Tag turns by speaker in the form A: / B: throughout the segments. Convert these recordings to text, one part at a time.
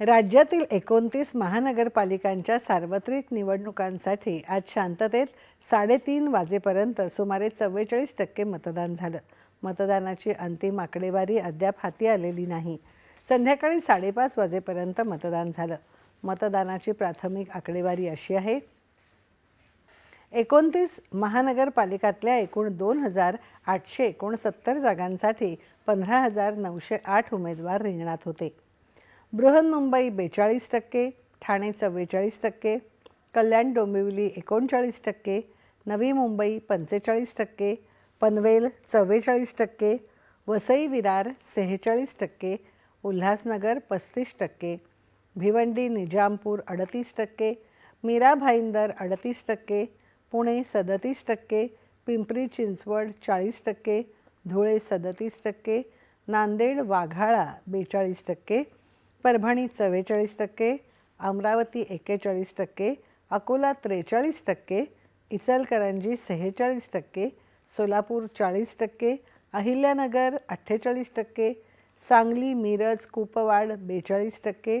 A: राज्यातील एकोणतीस महानगरपालिकांच्या सार्वत्रिक निवडणुकांसाठी आज शांततेत साडेतीन वाजेपर्यंत सुमारे चव्वेचाळीस टक्के मतदान झालं. मतदानाची अंतिम आकडेवारी अद्याप हाती आलेली नाही. संध्याकाळी साडेपाच वाजेपर्यंत मतदान झालं. मतदानाची प्राथमिक आकडेवारी अशी आहे एकोणतीस महानगरपालिकातल्या एकूण दोन हजार आठशे एकोणसत्तर जागांसाठी पंधरा हजार नऊशे आठ उमेदवार रिंगणात होते. बृहन्मुंबई बेचाळीस टक्के ठाणे चव्वेचाळीस टक्के कल्याण डोंबिवली एकोणचाळीस टक्के नवी मुंबई पंचेचाळीस टक्के पनवेल चव्वेचाळीस टक्के वसई विरार सेहेचाळीस टक्के उल्हासनगर पस्तीस टक्के भिवंडी निजामपूर अडतीस टक्के मीरा भाईंदर अडतीस टक्के पुणे सदतीस टक्के पिंपरी चिंचवड चाळीस टक्के धुळे सदतीस टक्के नांदेड वाघाळा बेचाळीस टक्के परभणी चव्वेचाळीस टक्के अमरावती एक्केचाळीस टक्के अकोला त्रेचाळीस टक्के इचलकरंजी सेहेचाळीस टक्के सोलापूर चाळीस टक्के अहिल्यानगर अठ्ठेचाळीस टक्के सांगली मिरज कुपवाड बेचाळीस टक्के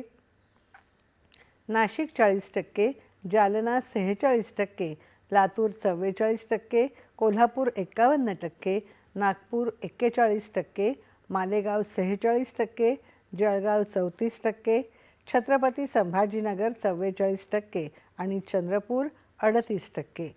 A: नाशिक चाळीस टक्के जालना सेहेचाळीस टक्के लातूर चव्वेचाळीस टक्के कोल्हापूर एक्कावन्न टक्के नागपूर एक्केचाळीस टक्के मालेगाव सेहेचाळीस टक्के जळगाव चौतीस टक्के छत्रपती संभाजीनगर चव्वेचाळीस टक्के आणि चंद्रपूर अडतीस टक्के.